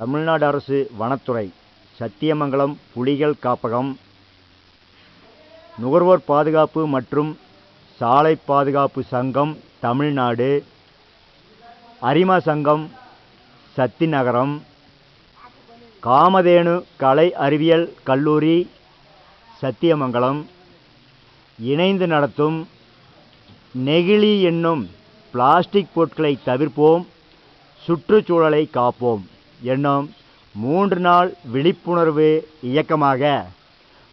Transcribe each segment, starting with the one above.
தமிழ்நாடு அரசு வனத்துறை சத்தியமங்கலம் புலிகள் காப்பகம் நுகர்வோர் பாதுகாப்பு மற்றும் சாலை பாதுகாப்பு சங்கம் தமிழ்நாடு அரிமா சங்கம் சத்தி நகரம் காமதேனு கலை அறிவியல் கல்லூரி சத்தியமங்கலம் இணைந்து நடத்தும் நெகிழி என்னும் பிளாஸ்டிக் பொருட்களை தவிர்ப்போம் சுற்றுச்சூழலை காப்போம். என்னும் மூன்று நாள் விழிப்புணர்வு இயக்கமாக.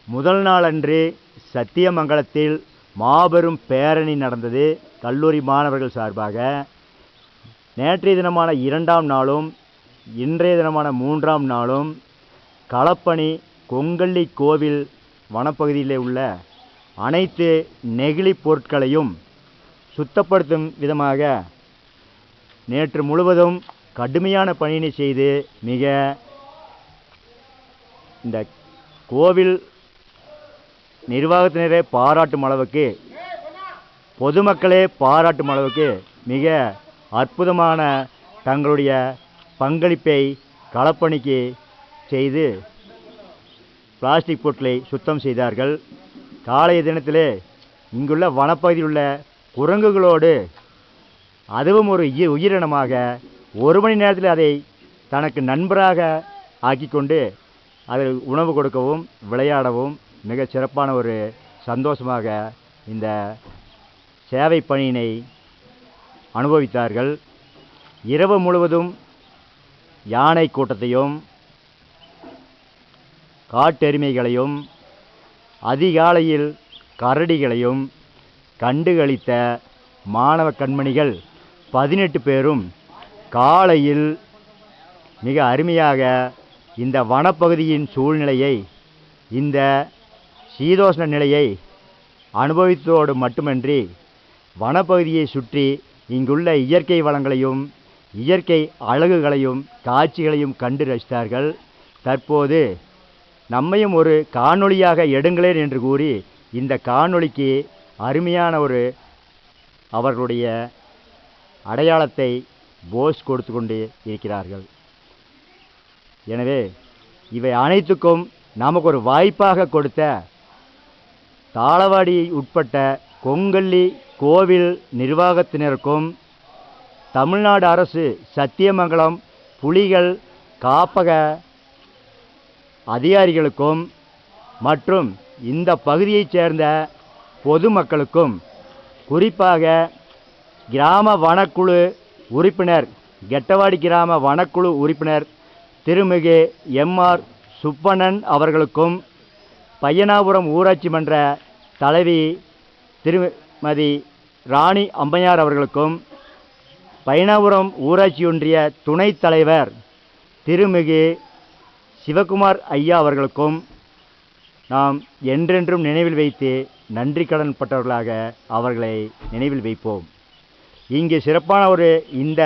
முதல் நாளன்று சத்தியமங்கலத்தில் மாபெரும் பேரணி நடந்தது கல்லூரி மாணவர்கள் சார்பாக. நேற்றைய தினமான இரண்டாம் நாளும் இன்றைய தினமான மூன்றாம் நாளும் களப்பணி கொங்கல்லி கோவில் வனப்பகுதியிலே உள்ள அனைத்து நெகிழி பொருட்களையும் சுத்தப்படுத்தும் விதமாக நேற்று முழுவதும் கடுமையான பணியினை செய்து மிக இந்த கோவில் நிர்வாகத்தினரே பாராட்டும் அளவுக்கு பொதுமக்களே பாராட்டும் அளவுக்கு மிக அற்புதமான தங்களுடைய பங்களிப்பை களப்பணிக்கு செய்து பிளாஸ்டிக் பொருட்களை சுத்தம் செய்தார்கள். காலைய தினத்திலே இங்குள்ள வனப்பகுதியில் உள்ள குரங்குகளோடு அதுவும் ஒரு உயிரினமாக ஒரு மணி நேரத்தில் அதை தனக்கு நண்பராக ஆக்கிக்கொண்டு அதில் உணவு கொடுக்கவும் விளையாடவும் மிக சிறப்பான ஒரு சந்தோஷமாக இந்த சேவை பணியினை அனுபவித்தார்கள். இரவு முழுவதும் யானை கூட்டத்தையும் காட்டெருமைகளையும் அதிகாலையில் கரடிகளையும் கண்டுகளித்த மாணவ கண்மணிகள் பதினெட்டு பேரும் காலையில் மிக அருமையாக இந்த வனப்பகுதியின் சூழ்நிலையை இந்த சீதோஷ்ண நிலையை அனுபவித்ததோடு மட்டுமன்றி வனப்பகுதியை சுற்றி இங்குள்ள இயற்கை வளங்களையும் இயற்கை அழகுகளையும் காட்சிகளையும் கண்டு ரசித்தார்கள். தற்போது நம்மையும் ஒரு காணொளியாக எடுங்களேன் என்று கூறி இந்த காணொளிக்கு அருமையான ஒரு அவர்களுடைய அடையாளத்தை போஸ் கொடுத்து கொண்டே இருக்கிறார்கள். எனவே இவை அனைத்துக்கும் நமக்கு ஒரு வாய்ப்பாக கொடுத்த தாளவாடி உட்பட்ட கொங்கல்லி கோவில் நிர்வாகத்தினருக்கும் தமிழ்நாடு அரசு சத்தியமங்கலம் புலிகள் காப்பக அதிகாரிகளுக்கும் மற்றும் இந்த பகுதியைச் சேர்ந்த பொதுமக்களுக்கும் குறிப்பாக கிராம வனக்குழு உறுப்பினர் கெட்டவாடி கிராம வனக்குழு உறுப்பினர் திருமிகு எம்ஆர் சுப்பண்ணன் அவர்களுக்கும் பையனாபுரம் ஊராட்சி மன்ற தலைவி திருமதி ராணி அம்மையார் அவர்களுக்கும் பையனாபுரம் ஊராட்சி ஒன்றிய துணைத் தலைவர் திருமிகு சிவகுமார் ஐயா அவர்களுக்கும் நாம் என்றென்றும் நினைவில் வைத்து நன்றி கடன் பட்டவர்களாக அவர்களை நினைவில் வைப்போம். இங்கே சிறப்பான ஒரு இந்த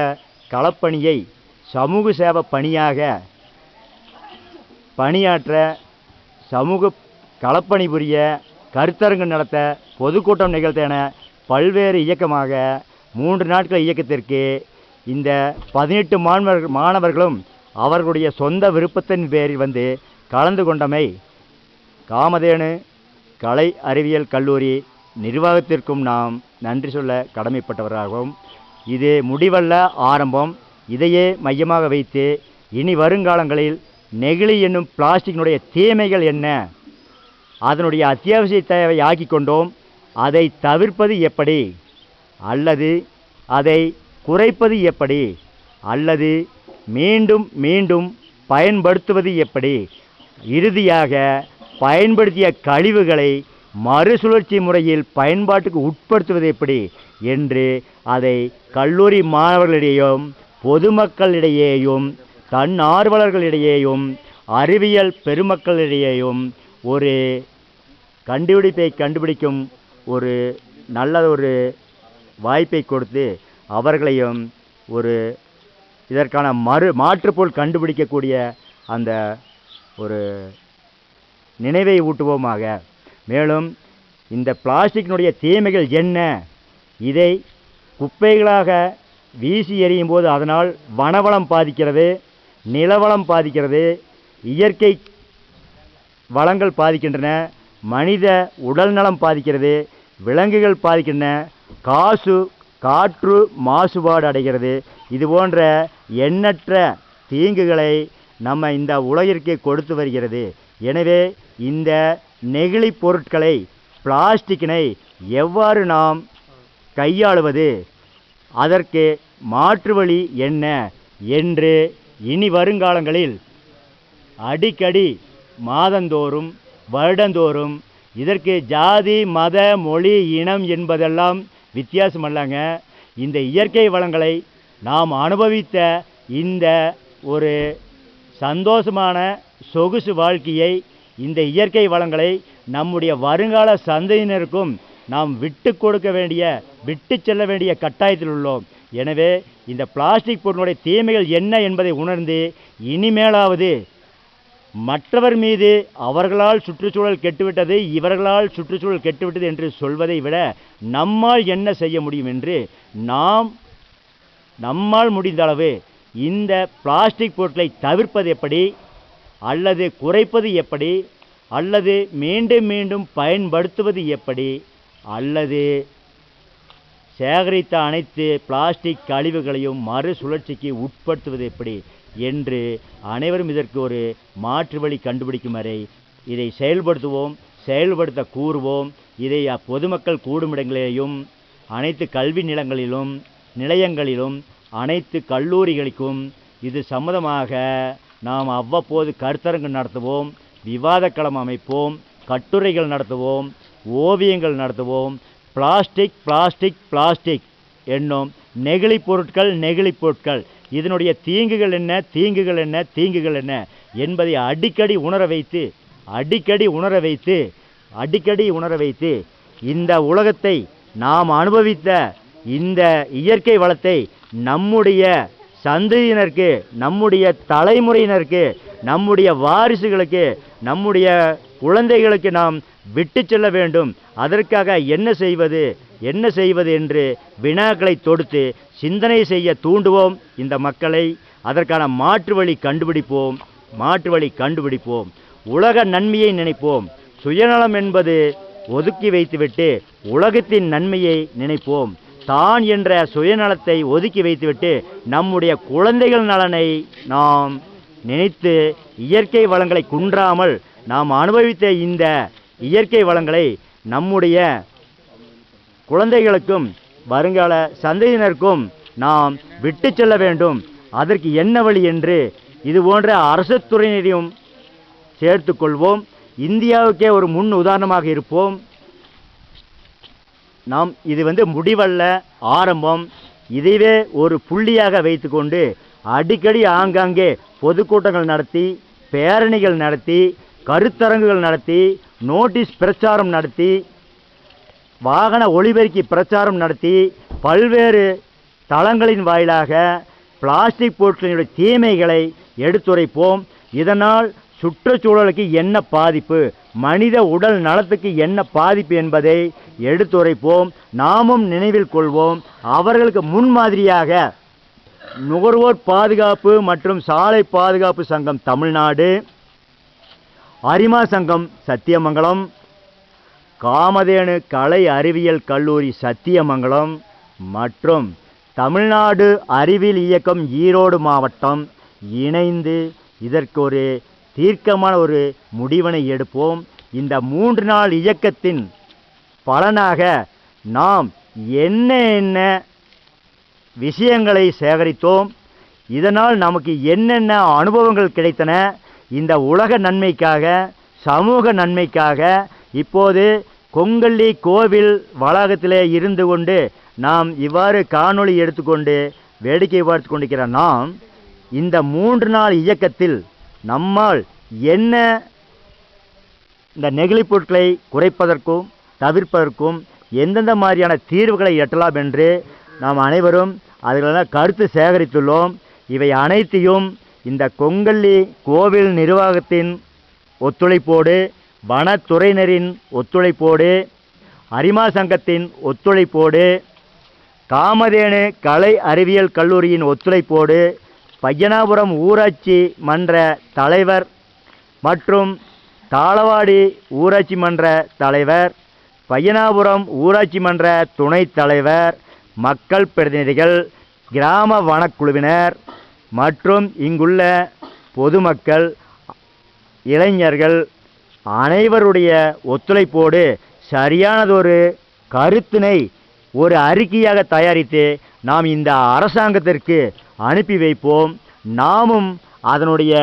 களப்பணியை சமூக சேவை பணியாக பணியாற்ற சமூக களப்பணி புரிய கருத்தரங்கு நடத்த பொதுக்கூட்டம் நிகழ்த்த என பல்வேறு இயக்கமாக மூன்று நாட்கள் இயக்கத்திற்கு இந்த பதினெட்டு மாணவர்கள் மாணவர்களும் அவர்களுடைய சொந்த விருப்பத்தின் பேரில் வந்து கலந்து கொண்டமை காமதேனு கலை அறிவியல் கல்லூரி நிர்வாகத்திற்கும் நாம் நன்றி சொல்ல கடமைப்பட்டவராகவும் இது முடிவல்ல ஆரம்பம். இதையே மையமாக வைத்து இனி வருங்காலங்களில் நெகிழி என்னும் பிளாஸ்டிக்கினுடைய தீமைகள் என்ன? அதனுடைய அத்தியாவசிய தேவை ஆக்கி கொண்டோம். அதை தவிர்ப்பது எப்படி? அல்லது அதை குறைப்பது எப்படி? அல்லது மீண்டும் மீண்டும் பயன்படுத்துவது எப்படி? இறுதியாக பயன்படுத்திய கழிவுகளை மறுசுழற்சி முறையில் பயன்பாட்டுக்கு உட்படுத்துவது எப்படி என்று அதை கல்லூரி மாணவர்களிடையேயும் பொதுமக்களிடையேயும் தன்னார்வலர்களிடையேயும் அறிவியல் பெருமக்களிடையேயும் ஒரு கண்டுபிடிப்பை கண்டுபிடிக்கும் ஒரு நல்ல ஒரு வாய்ப்பை கொடுத்து அவர்களையும் ஒரு இதற்கான மறு மாற்றுப்போல் கண்டுபிடிக்கக்கூடிய அந்த ஒரு நினைவை ஊட்டுவோமாக. மேலும் இந்த பிளாஸ்டிக்கினுடைய தீமைகள் என்ன? இதை குப்பைகளாக வீசி எறியும் போது அதனால் வனவளம் பாதிக்கிறது நிலவளம் பாதிக்கிறது இயற்கை வளங்கள் பாதிக்கின்றன மனித உடல்நலம் பாதிக்கிறது விலங்குகள் பாதிக்கின்றன காசு காற்று மாசுபாடு அடைகிறது. இது போன்ற எண்ணற்ற தீங்குகளை நம்ம இந்த உலகிற்கு கொடுத்து வருகிறது. எனவே இந்த நெகிழி பொருட்களை பிளாஸ்டிக்கினை எவ்வாறு நாம் கையாளுவது? அதற்கு மாற்று வழி என்ன என்று இனி வருங்காலங்களில் அடிக்கடி மாதந்தோறும் வருடந்தோறும் இதற்கு ஜாதி மத மொழி இனம் என்பதெல்லாம் வித்தியாசம் அல்லங்க இந்த இயற்கை வளங்களை நாம் அனுபவித்த இந்த ஒரு சந்தோஷமான சொகுசு வாழ்க்கையை இந்த இயற்கை வளங்களை நம்முடைய வருங்கால சந்ததியினருக்கும் நாம் விட்டு கொடுக்க வேண்டிய விட்டு செல்ல வேண்டிய கட்டாயத்தில் உள்ளோம். எனவே இந்த பிளாஸ்டிக் பொருளுடைய தீமைகள் என்ன என்பதை உணர்ந்து இனிமேலாவது மற்றவர் மீது அவர்களால் சுற்றுச்சூழல் கெட்டுவிட்டது இவர்களால் சுற்றுச்சூழல் கெட்டுவிட்டது என்று சொல்வதை விட நம்மால் என்ன செய்ய முடியும் என்று நாம் நம்மால் முடிந்த அளவு இந்த பிளாஸ்டிக் பொருட்களை தவிர்ப்பது எப்படி? அல்லது குறைப்பது எப்படி? அல்லது மீண்டும் மீண்டும் பயன்படுத்துவது எப்படி? அல்லது சேகரித்த அனைத்து பிளாஸ்டிக் கழிவுகளையும் மறுசுழற்சிக்கு உட்படுத்துவது எப்படி? என்று அனைவரும் இதற்கு ஒரு மாற்று வழி கண்டுபிடிக்கும் வரை இதை செயல்படுத்துவோம் செயல்படுத்த கூறுவோம். இதை பொதுமக்கள் கூடும் இடங்களிலேயும் அனைத்து கல்வி நிலங்களிலும் நிலையங்களிலும் அனைத்து கல்லூரிகளுக்கும் இது சம்மதமாக நாம் அவ்வப்போது கருத்தரங்கு நடத்துவோம் விவாதக்களம் அமைப்போம் கட்டுரைகள் நடத்துவோம் ஓவியங்கள் நடத்துவோம். பிளாஸ்டிக் பிளாஸ்டிக் பிளாஸ்டிக் என்னும் நெகிழி பொருட்கள் நெகிழி பொருட்கள். இதனுடைய தீங்குகள் என்ன தீங்குகள் என்ன தீங்குகள் என்ன என்பதை அடிக்கடி உணர வைத்து அடிக்கடி உணர வைத்து அடிக்கடி உணர வைத்து இந்த உலகத்தை நாம் அனுபவித்த இந்த இயற்கை வளத்தை நம்முடைய சந்ததியினருக்கு நம்முடைய தலைமுறையினருக்கு நம்முடைய வாரிசுகளுக்கு நம்முடைய குழந்தைகளுக்கு நாம் விட்டு செல்ல வேண்டும். அதற்காக என்ன செய்வது என்ன செய்வது என்று வினாக்களை தொடுத்து சிந்தனை செய்ய தூண்டுவோம். இந்த மக்களை அதற்கான மாற்று வழி கண்டுபிடிப்போம். மாற்று வழி கண்டுபிடிப்போம். உலக நன்மையை நினைப்போம். சுயநலம் என்பது ஒதுக்கி வைத்துவிட்டு உலகத்தின் நன்மையை நினைப்போம். தான் என்ற சுயநலத்தை ஒதுக்கி வைத்துவிட்டு நம்முடைய குழந்தைகள் நலனை நாம் நினைத்து இயற்கை வளங்களை குன்றாமல் நாம் அனுபவித்த இந்த இயற்கை வளங்களை நம்முடைய குழந்தைகளுக்கும் வருங்கால சந்ததியினருக்கும் நாம் விட்டு செல்ல வேண்டும். அதற்கு என்ன வழி என்று இது போன்ற அரசு துறையினரையும் சேர்த்துக்கொள்வோம் இந்தியாவுக்கே ஒரு முன் உதாரணமாக இருப்போம். நாம் இது வந்து முடிவல்ல ஆரம்பம். இதைவே ஒரு புள்ளியாக வைத்துக்கொண்டு அடிக்கடி ஆங்காங்கே பொதுக்கூட்டங்கள் நடத்தி பேரணிகள் நடத்தி கருத்தரங்குகள் நடத்தி நோட்டீஸ் பிரச்சாரம் நடத்தி வாகன ஒளிபெருக்கி பிரச்சாரம் நடத்தி பல்வேறு தளங்களின் வாயிலாக பிளாஸ்டிக் பொருட்களினுடைய தீமைகளை எடுத்துரைப்போம். இதனால் சுற்றுச்சூழலுக்கு என்ன பாதிப்பு? மனித உடல் நலத்துக்கு என்ன பாதிப்பு என்பதை எடுத்துரைப்போம். நாமும் நினைவில் கொள்வோம். அவர்களுக்கு முன்மாதிரியாக நுகர்வோர் பாதுகாப்பு மற்றும் சாலை பாதுகாப்பு சங்கம் தமிழ்நாடு அரிமா சங்கம் சத்தியமங்கலம் காமதேனு கலை அறிவியல் கல்லூரி சத்தியமங்கலம் மற்றும் தமிழ்நாடு அறிவியல் இயக்கம் ஈரோடு மாவட்டம் இணைந்து இதற்கு ஒரு தீர்க்கமான ஒரு முடிவினை எடுப்போம். இந்த மூன்று நாள் இயக்கத்தின் பலனாக நாம் என்ன என்ன விஷயங்களை சேகரித்தோம். இதனால் நமக்கு என்னென்ன அனுபவங்கள் கிடைத்தன. இந்த உலக நன்மைக்காக சமூக நன்மைக்காக இப்போது கொங்கல்லி கோவில் வளாகத்திலே இருந்து கொண்டு நாம் இவ்வாறு காணொளி எடுத்துக்கொண்டு வேடிக்கை பார்த்து கொண்டிருக்கிற நாம் இந்த மூன்று நாள் இயக்கத்தில் நம்மால் என்ன இந்த நெகிழிப் பொருட்களை குறைப்பதற்கும் தவிர்ப்பதற்கும் எந்தெந்த மாதிரியான தீர்வுகளை எட்டலாம் என்று நாம் அனைவரும் அதிலெல்லாம் கருத்து சேகரித்துள்ளோம். இவை அனைத்தையும் இந்த கொங்கல்லி கோவில் நிர்வாகத்தின் ஒத்துழைப்போடு வனத்துறையினரின் ஒத்துழைப்போடு அரிமா சங்கத்தின் ஒத்துழைப்போடு காமதேனு கலை அறிவியல் கல்லூரியின் ஒத்துழைப்போடு பையனாபுரம் ஊராட்சி மன்ற தலைவர் மற்றும் தாளவாடி ஊராட்சி மன்ற தலைவர் பையனாபுரம் ஊராட்சி மன்ற துணைத் தலைவர் மக்கள் பிரதிநிதிகள் கிராம வனக்குழுவினர் மற்றும் இங்குள்ள பொதுமக்கள் இளைஞர்கள் அனைவருடைய ஒத்துழைப்போடு சரியானதொரு கருத்தினை ஒரு அறிக்கையாக தயாரித்து நாம் இந்த அரசாங்கத்திற்கு அனுப்பி வைப்போம். நாமும் அதனுடைய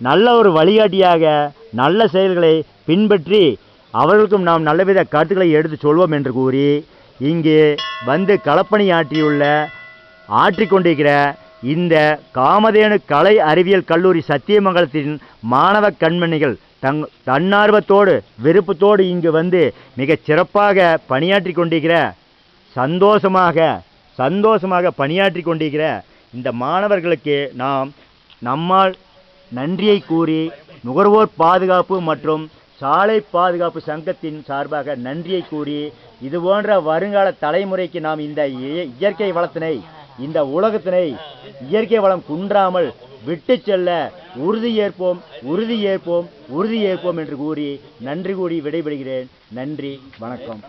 நல்ல ஒரு வழிகாட்டியாக நல்ல செயல்களை பின்பற்றி அவர்களுக்கும் நாம் நல்லவித கருத்துக்களை எடுத்து சொல்வோம் என்று கூறி இங்கு வந்து களப்பணி ஆற்றியுள்ள ஆற்றிக்கொண்டிருக்கிற இந்த காமதேனு கலை அறிவியல் கல்லூரி சத்தியமங்கலத்தின் மாணவ கண்மணிகள் தங் தன்னார்வத்தோடு விருப்பத்தோடு இங்கு வந்து மிகச் சிறப்பாக பணியாற்றி கொண்டிருக்கிற சந்தோஷமாக சந்தோஷமாக பணியாற்றி கொண்டிருக்கிற இந்த மாணவர்களுக்கு நாம் நம்மால் நன்றியை கூறி நுகர்வோர் பாதுகாப்பு மற்றும் சாலை பாதுகாப்பு சங்கத்தின் சார்பாக நன்றியை கூறி இது போன்ற வருங்கால தலைமுறைக்கு நாம் இந்த இய- இயற்கை வளத்தினை இந்த உலகத்தினை இயற்கை வளம் குன்றாமல் விட்டு செல்ல உறுதி ஏற்போம் உறுதி ஏற்போம் உறுதி ஏற்போம் என்று கூறி நன்றி கூறி விடைபெறுகிறேன். நன்றி வணக்கம்.